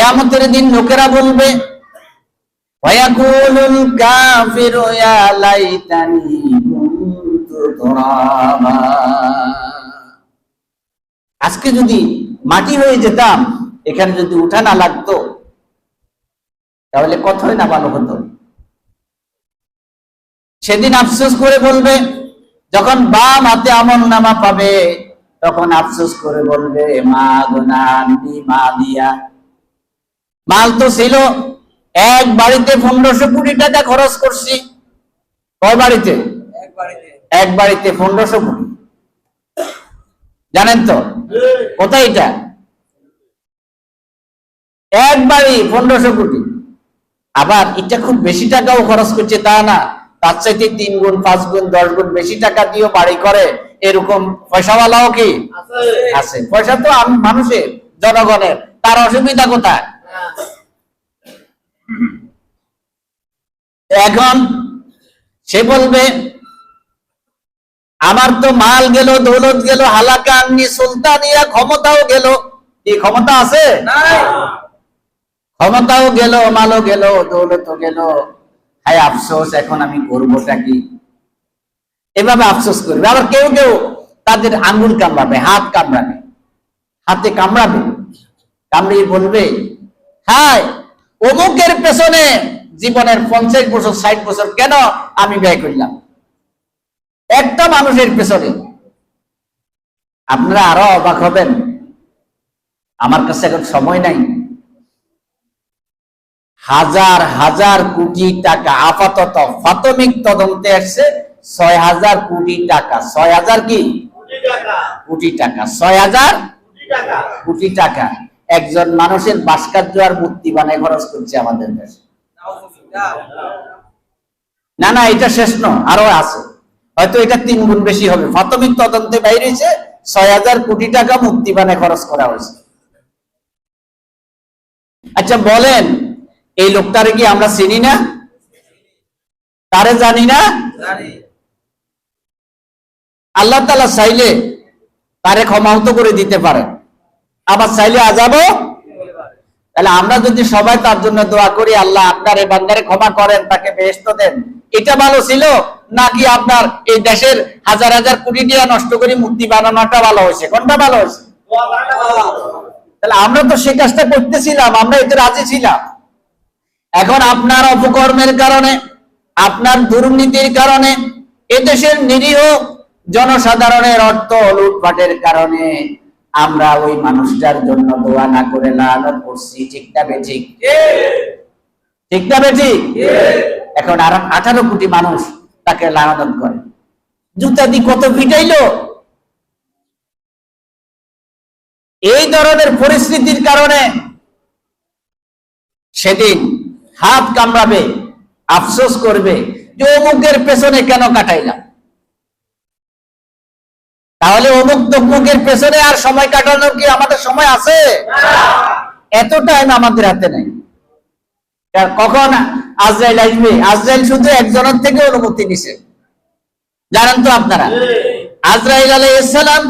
কেয়ামতের দিন লোকেরা বলবে আজকে যদি মাটি হয়ে যেতাম, এখানে যদি উঠা না লাগতো, তাহলে কথাই না ভালো হতো? সেদিন আফসোস করে বলবে, যখন বাম হাতে আমল নামা পাবে, তখন আফসোস করে বলবে, মা গুনানি মা দিয়া মাল তো ছিল। এক বাড়িতে পনেরোশো কোটি টাকা খরচ করছি। কয় বাড়িতে? এক বাড়িতে। পনেরোশো কোটি জানেন তো? কোথায় এটা? এক বাড়ি পনেরোশো কোটি আবার এটা খুব বেশি টাকাও খরচ করছে তা না। তার চাইতে তিন গুণ পাঁচ গুণ দশ গুণ বেশি টাকা দিয়েও বাড়ি করে। এরকম পয়সাওয়ালাও কি? আছে। পয়সা তো আম- মানুষের জনগণের। তার অসুবিধা কোথায়? এখন সে বলবে আমার তো মাল গেল দৌলত গেল হালাকা আননি সুলতানিয়া ক্ষমতাও গেল। কি ক্ষমতা আছে? ক্ষমতাও গেল মালও গেল দৌলতও গেল। হায় আফসোস এখন আমি করবোটা কি? এভাবে আফসোস করবে। আবার কেউ কেউ তাদের আঙ্গুল কামড়াবে হাত কামড়াবে। হাতে কামড়াবে। কামড়িয়ে বলবে হায় অমুকের পেছনে জীবনের পঞ্চাশ বছর ষাট বছর কেন আমি ব্যয় করলাম? একটা মানুষের পেছনে আপনারা আরও অবাক হবেন। আমার কাছে এখন সময় নাই। হাজার হাজার কোটি টাকা আপাতত প্রাথমিক তদন্তে আসছে। ছয় হাজার কোটি টাকা। ছয় হাজার কি? কোটি টাকা। ছয় হাজার কোটি টাকা। একজন মানুষের ভাস্কর্য আর মূর্তি বানায় খরচ করছে আমাদের দেশে। না না, এটা শেষ ন আরও আছে। হয়তো এটা তিন গুণ বেশি হবে। প্রাথমিক তদন্তে বাইরেছে, ছয় হাজার কোটি টাকা মুক্তি বানায় খরচ করা হয়েছে। আচ্ছা বলেন, এই লোকটারে কি আমরা চিনি না? তারে জানি না? আল্লাহ তালা চাইলে তারে ক্ষমাও করে দিতে পারে। আবার চাইলে আজাবো তাহলে আমরা যদি সবাই তার জন্য দোয়া করি, আল্লাহ আপনার এই বান্দারে ক্ষমা করেন, তাকে বেহেস্ত দেন। এটা ভালো ছিল? নাকি আপনার এই দেশের হাজার হাজার কোটি টাকা নষ্ট করে মূর্তি বানানোটা ভালো হয়েছে? কোনটা ভালো হয়েছে? তাহলে আমরা তো সেই কাজটা করতেছিলাম, আমরা এতে রাজি ছিলাম। এখন আপনার অপকর্মের কারণে, আপনার দুর্নীতির কারণে এদেশের নিরীহ জনসাধারণের অর্থ লুটপাটের কারণে। আমরা ওই মানুষটার জন্য দোয়া না করে লালন করছি ঠিকটা বেঠিক ঠিকটা বেঠিক এখন আর আঠারো কোটি মানুষ তাকে লালন করে। জুতা দি কত পিটাইলো? এই ধরনের পরিস্থিতির কারণে সেদিন হাত কামড়াবে আফসোস করবে যে অমুকের পেছনে কেন কাটাইলাম? তাহলে অমুক তমুকের পেছনে আর সময় কাটানোর কি আমাদের সময় আছে? এত টাইম আমাদের হাতে নেই। কখন আজরাইল আসবে? আজরাইল শুধু একজনের থেকে অনুমতি নিছে। জানেন তো আপনারা, আজরাইল আলাইহিসসালাম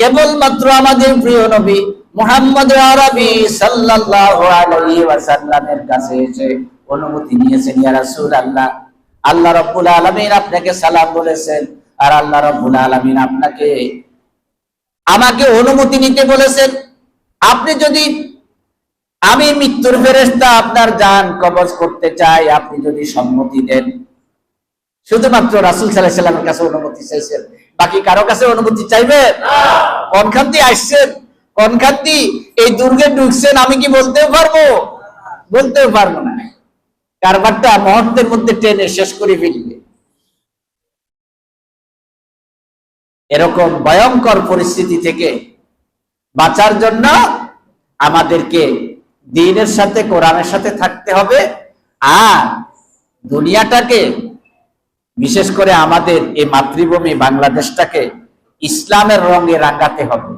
কেবলমাত্র আমাদের প্রিয় নবী মুহাম্মদ আরবি সাল্লাল্লাহু আলাইহি ওয়াসাল্লামের কাছে এসে অনুমতি নিয়েছেন, ইয়া রাসূলুল্লাহ, আল্লাহ রাব্বুল আলামিন আপনাকে সালাম বলেছেন আর আল্লাহ রাব্বুল আলামিন আপনাকে আমাকে অনুমতি নিতে বলেছেন। আপনি যদি আমি মৃত্যুর ফেরেশতা আপনার জান কবজ করতে চাই আপনি যদি সম্মতি দেন। শুধুমাত্র রাসুল সাল্লাহ সাল্লামের কাছে অনুমতি চাইছেন। বাকি কারও কাছে অনুমতি চাইবেন? কনখান্তি আসছেন? কনখান্তি এই দুর্গে ঢুকছেন আমি কি বলতেও পারব? বলতেও পারব না। কারবারটা মুহূর্তের মধ্যে টেনে শেষ করে ফেলবে। এরকম ভয়ঙ্কর পরিস্থিতি থেকে বাঁচার জন্য আমাদেরকে দিনের সাথে কোরআনের সাথে থাকতে হবে। আর দুনিয়াটাকে বিশেষ করে আমাদের এই মাতৃভূমি বাংলাদেশটাকে ইসলামের রঙে রাঙাতে হবে।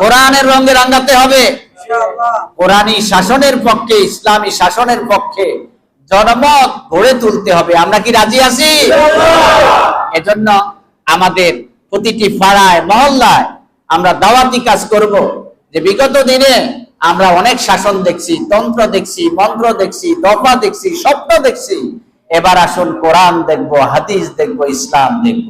কোরআনের রঙে রাঙাতে হবে। কোরআনী শাসনের পক্ষে ইসলামী শাসনের পক্ষে জনমত গড়ে তুলতে হবে। আমরা কি রাজি আছি? এজন্য আমাদের প্রতিটি পাড়ায়, মহল্লায় আমরা দাওয়াতি কাজ করব। যে বিগত দিনে আমরা অনেক শাসন দেখছি, তন্ত্র দেখছি, মন্ত্র দেখছি, দফা দেখছি, স্বপ্ন দেখছি। এবার আসুন কোরআন দেখব, হাদিস দেখব, ইসলাম দেখব।